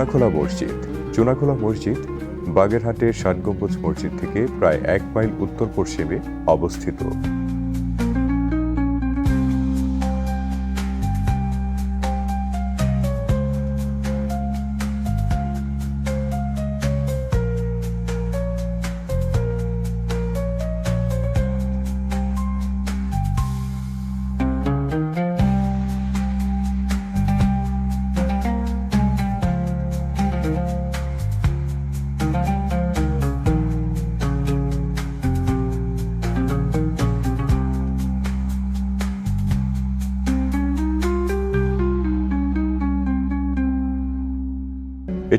চুনাখোলা মসজিদ। চুনাখোলা মসজিদ বাগেরহাটের ষাট গম্বুজ মসজিদ থেকে প্রায় এক মাইল উত্তর পশ্চিমে অবস্থিত।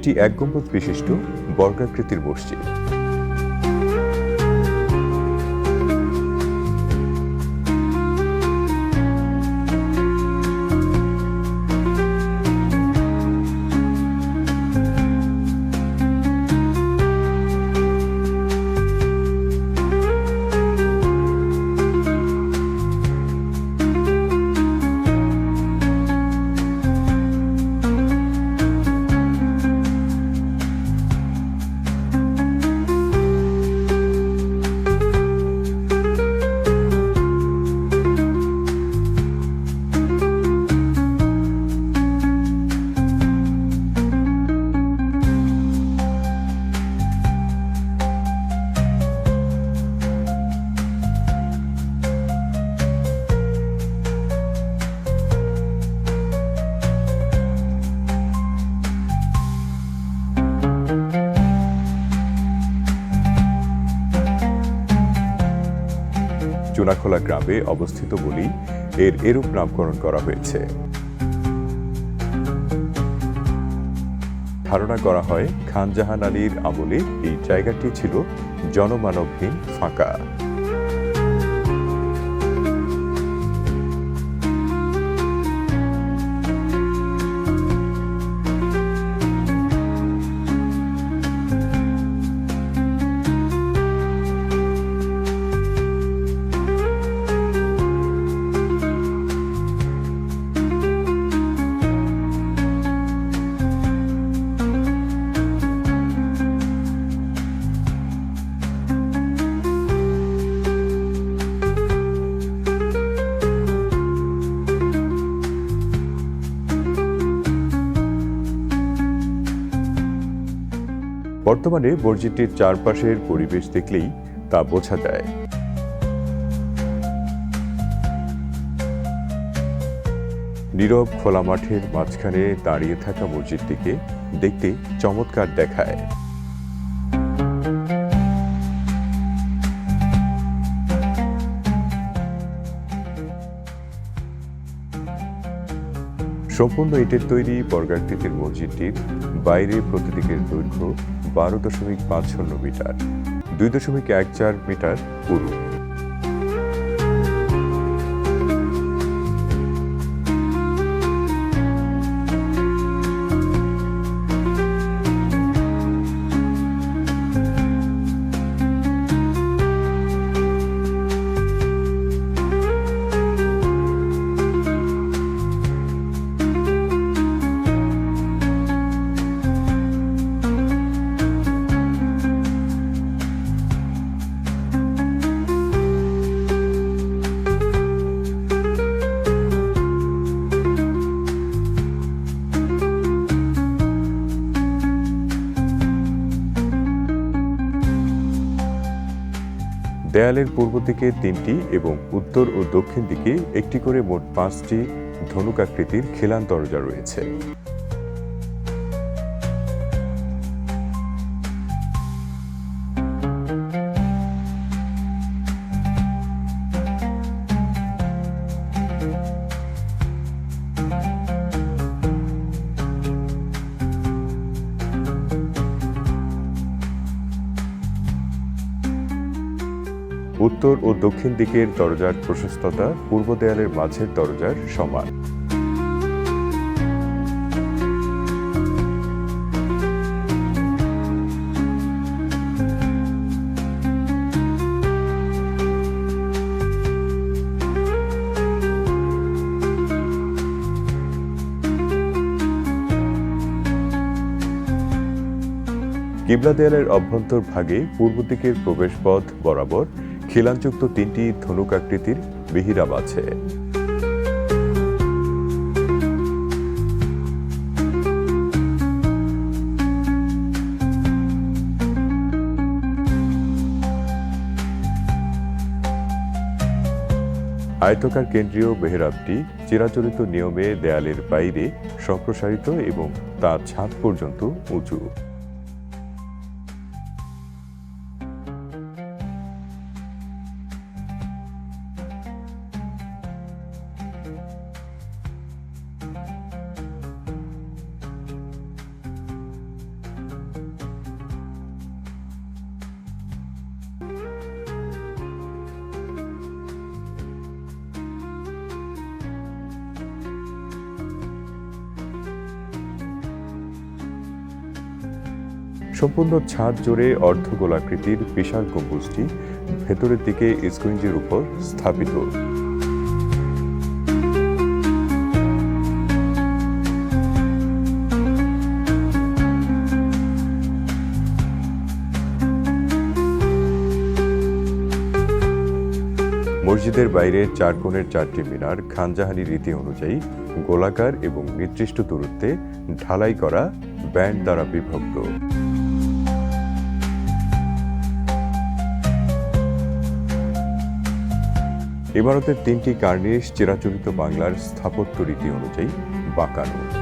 এটি এক গম্বুজ বিশিষ্ট বর্গাকৃতির মসজিদ। চুনাখোলা গ্রামে অবস্থিত বলেই এর এরূপ নামকরণ করা হয়েছে। ধারণা করা হয়, খানজাহান আলীর আমলে এই জায়গাটি ছিল জনমানবহীন ফাঁকা। বর্তমানে মসজিদটির চারপাশের পরিবেশ দেখলেই তা বোঝা যায়। নীরব খোলা মাঠের মাঝখানে দাঁড়িয়ে থাকা মসজিদটিকে দেখতে চমৎকার দেখায়। সম্পূর্ণ ইটের তৈরি বর্গাকৃতির মসজিদটির বাইরে প্রতিদিকের দৈর্ঘ্য বারো দশমিক পাঁচ শূন্য মিটার দুই দশমিক এক চার মিটার পুরু দেয়ালের পূর্ব দিকে তিনটি এবং উত্তর ও দক্ষিণ দিকে একটি করে মোট পাঁচটি ধনুকাকৃতির খিলান দরজা রয়েছে। উত্তর ও দক্ষিণ দিকের দরজার প্রশস্ততা পূর্ব দেয়ালের মাঝের দরজার সমান। কিবলা দেয়ালের অভ্যন্তর ভাগে পূর্ব দিকের প্রবেশপথ বরাবর খিলানযুক্ত তিনটি ধনুক আকৃতির মিহিরাব আছে। আয়তকার কেন্দ্রীয় বেহরাবটি চিরাচরিত নিয়মে দেয়ালের বাইরে সম্প্রসারিত এবং তার ছাদ পর্যন্ত উঁচু। সম্পূর্ণ ছাদ জুড়ে অর্ধগোলাকৃতির বিশাল গম্বুজটি ভেতরের দিকে স্কুইঞ্জের উপর স্থাপিত। মসজিদের বাইরে চার কোণের চারটি মিনার খানজাহানি রীতি অনুযায়ী গোলাকার এবং নির্দিষ্ট দূরত্বে ঢালাই করা ব্যান্ড দ্বারা বিভক্ত। ইমারতের তিনটি কার্নিশ চিরাচরিত বাংলার স্থাপত্য রীতি অনুযায়ী বাঁকানো।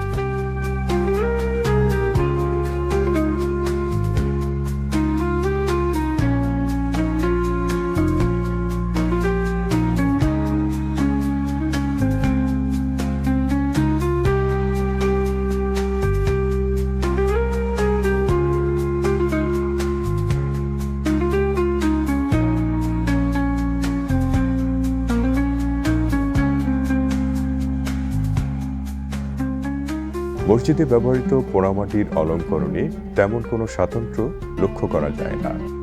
মসজিদে ব্যবহৃত পোড়ামাটির অলঙ্করণে তেমন কোনো স্বাতন্ত্র্য লক্ষ্য করা যায় না।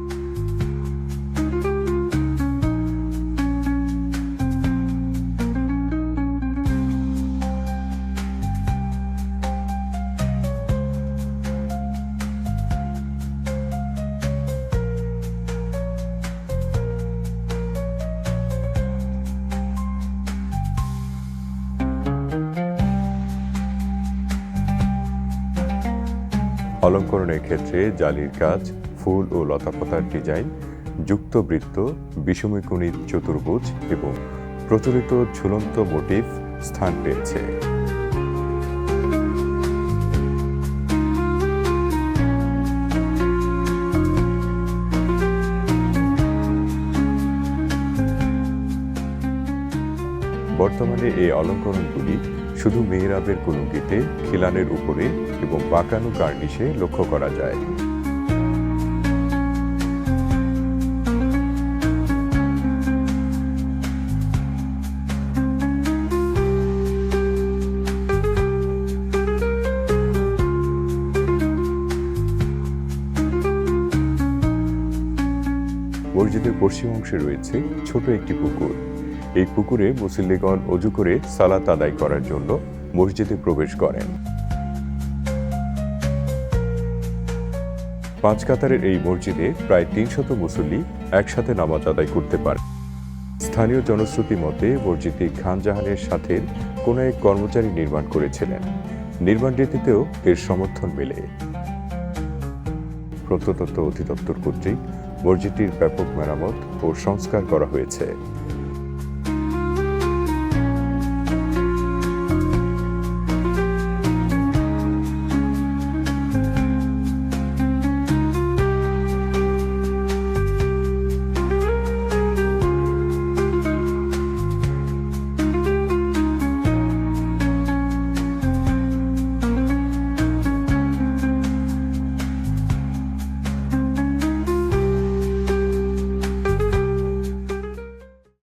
অলঙ্করণের ক্ষেত্রে জালির কাজ, ফুল ও লতাপাতার ডিজাইন যুক্ত বৃত্ত বিষমীকণিত চতুর্ভুজ এবং প্রচলিত ঝুলন্ত মোটিভ স্থান পেয়েছে। বর্তমানে এই অলঙ্করণগুলি শুধু মেহরাবের কুলুঙ্গিতে, খিলানের উপরে এবং বাঁকানো কার্নিশে লক্ষ্য করা যায়। মসজিদের পশ্চিম অংশে রয়েছে ছোট একটি পুকুর। এই পুকুরে মুসল্লিগণ অজু করে সালাত আদায় করার জন্য মসজিদে প্রবেশ করেন। পাঁচ কাতারের এই মসজিদে প্রায় তিনশত মুসল্লি একসাথে নামাজ আদায় করতে পারে। স্থানীয় জনশ্রুতি মতে, মসজিদটি খানজাহানের সাথে কোনো এক কর্মচারী নির্মাণ করেছিলেন। নির্মাণ রীতিতেও এর সমর্থন মেলে। প্রত্নতত্ত্ব অধিদপ্তর কর্তৃক মসজিদটির ব্যাপক মেরামত ও সংস্কার করা হয়েছে।